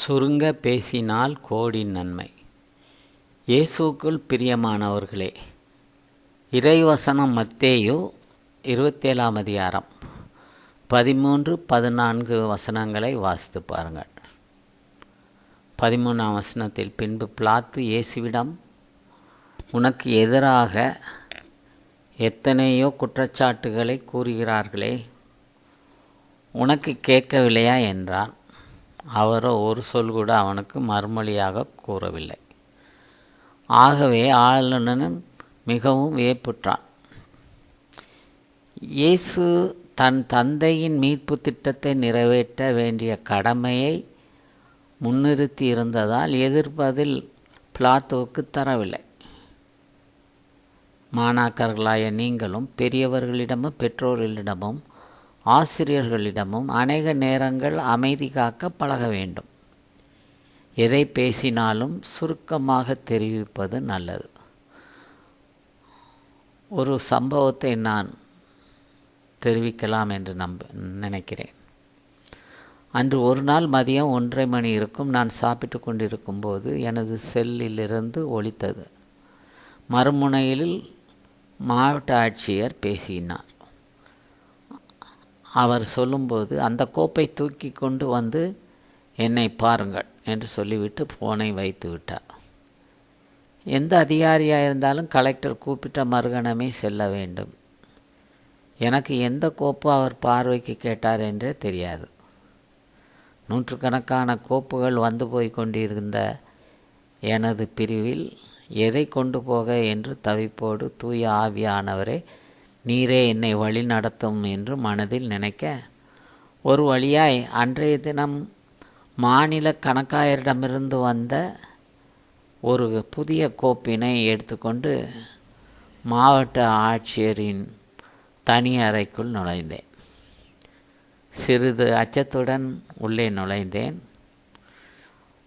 சுருங்க பேசினால் கோடி நன்மை. இயேசுக்குள் பிரியமானவர்களே இறைவசனம் மத்தேயு இருபத்தேழாம் அதிகாரம் பதிமூன்று பதினான்கு வசனங்களை வாசித்து பாருங்கள். பதிமூணாம் வசனத்தில் பின்பு பிளாத்து இயேசுவிடம் உனக்கு எதிராக எத்தனையோ குற்றச்சாட்டுகளை கூறுகிறார்களே உனக்கு கேட்கவில்லையா? என்றான். அவரோ ஒரு சொல் கூட அவனுக்கு மறுமொழியாக கூறவில்லை. ஆகவே ஆளுநனும் மிகவும் வியப்புற்றான். இயேசு தன் தந்தையின் மீட்பு திட்டத்தை நிறைவேற்ற வேண்டிய கடமையை முன்னிறுத்தி இருந்ததால் எதிர்ப்பதில் பிளாத்துவுக்கு தரவில்லை. மாணாக்கர்களாய நீங்களும் பெரியவர்களிடமும் பெற்றோர்களிடமும் ஆசிரியர்களிடமும் அநேக நேரங்கள் அமைதி காக்க பழக வேண்டும். எதை பேசினாலும் சுருக்கமாக தெரிவிப்பது நல்லது. ஒரு சம்பவத்தை நான் தெரிவிக்கலாம் என்று நம்ப நினைக்கிறேன். அன்று ஒரு நாள் மதியம் ஒன்றரை மணி இருக்கும் நான் சாப்பிட்டு கொண்டிருக்கும் போது எனது செல்லிலிருந்து ஒழித்தது மறுமுனையில் மாவட்ட ஆட்சியர் பேசினார். அவர் சொல்லும்போது அந்த கோப்பை தூக்கி கொண்டு வந்து என்னை பாருங்கள் என்று சொல்லிவிட்டு ஃபோனை வைத்து விட்டார். எந்த அதிகாரியாக இருந்தாலும் கலெக்டர் கூப்பிட்ட மறுகணமே செல்ல வேண்டும். எனக்கு எந்த கோப்பு அவர் பார்வைக்கு கேட்டார் என்றே தெரியாது. நூற்றுக்கணக்கான கோப்புகள் வந்து போய் கொண்டிருந்த எனது பிரிவில் எதை கொண்டு போக என்று தவிப்போடு தூய ஆவியானவரே நீரே என்னை வழி நடத்தும் என்று மனதில் நினைக்க ஒரு வழியாய் அன்றைய தினம் மாநில கணக்காயரிடமிருந்து வந்த ஒரு புதிய கோப்பினை எடுத்துக்கொண்டு மாவட்ட ஆட்சியரின் தனி அறைக்குள் நுழைந்தேன். சிறிது அச்சத்துடன் உள்ளே நுழைந்தேன்.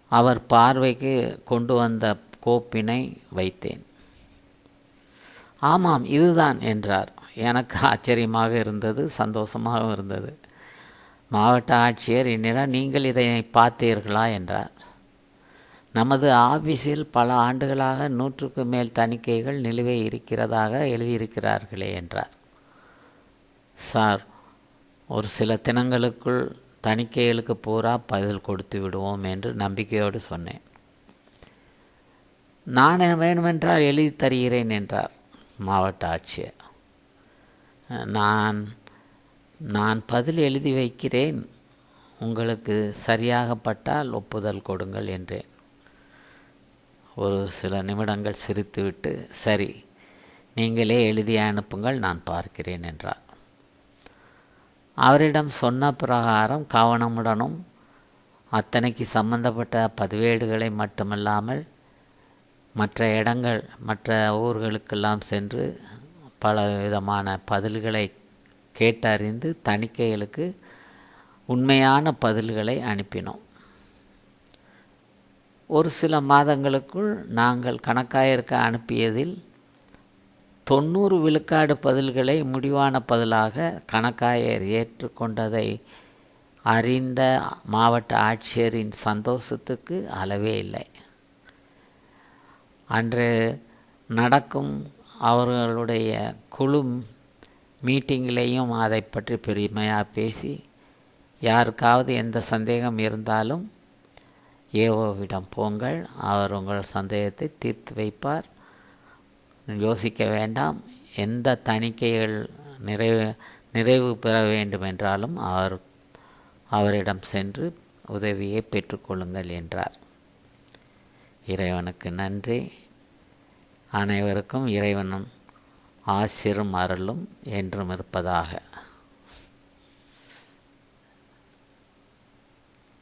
அவர் பார்வைக்கு கொண்டு வந்த கோப்பினை வைத்தேன். ஆமாம் இதுதான் என்றார். எனக்கு ஆச்சரியமாக இருந்தது சந்தோஷமாகவும் இருந்தது. மாவட்ட ஆட்சியர் என்னிடம் நீங்கள் இதை பார்த்தீர்களா? என்றார். நமது ஆபீஸில் பல ஆண்டுகளாக நூற்றுக்கு மேல் தணிக்கைகள் நிலுவை இருக்கிறதாக எழுதியிருக்கிறார்களே என்றார். சார் ஒரு சில தினங்களுக்குள் தணிக்கைகளுக்கு பூரா பதில் கொடுத்து விடுவோம் என்று நம்பிக்கையோடு சொன்னேன். நான் வேணுமென்றால் எழுதி தருகிறேன் என்றார் மாவட்ட ஆட்சியர். நான் நான் பதில் எழுதி வைக்கிறேன். உங்களுக்கு சரியாகப்பட்டால் ஒப்புதல் கொடுங்கள் என்றேன். ஒரு சில நிமிடங்கள் சிரித்துவிட்டு சரி நீங்களே எழுதி அனுப்புங்கள் நான் பார்க்கிறேன் என்றார். அவரிடம் சொன்ன பிரகாரம் கவனமுடனும் அத்தனைக்கு சம்பந்தப்பட்ட பதிவேடுகளை மட்டுமல்லாமல் மற்ற இடங்கள் மற்ற ஊர்களுக்கெல்லாம் சென்று பல விதமான பதில்களை கேட்டறிந்து தணிக்கைகளுக்கு உண்மையான பதில்களை அனுப்பினோம். ஒரு சில மாதங்களுக்குள் நாங்கள் கணக்காயருக்கு அனுப்பியதில் தொண்ணூறு விழுக்காடு பதில்களை முடிவான பதிலாக கணக்காயர் ஏற்றுக்கொண்டதை அறிந்த மாவட்ட ஆட்சியரின் சந்தோஷத்துக்கு அளவே இல்லை. அன்று நடக்கும் அவர்களுடைய குழு மீட்டிங்கிலேயும் அதை பற்றி பெருமையாக பேசி யாருக்காவது எந்த சந்தேகம் இருந்தாலும் ஏவோவிடம் போங்கள் அவர் உங்கள் சந்தேகத்தை தீர்த்து வைப்பார். யோசிக்க வேண்டாம் எந்த தணிக்கைகள் நிறைவு நிறைவு பெற வேண்டுமென்றாலும் அவர் அவரிடம் சென்று உதவியை பெற்றுக்கொள்ளுங்கள் என்றார். இறைவனுக்கு நன்றி. அனைவருக்கும் இறைவனும் ஆசிரும் அருளும் என்றும் இருப்பதாக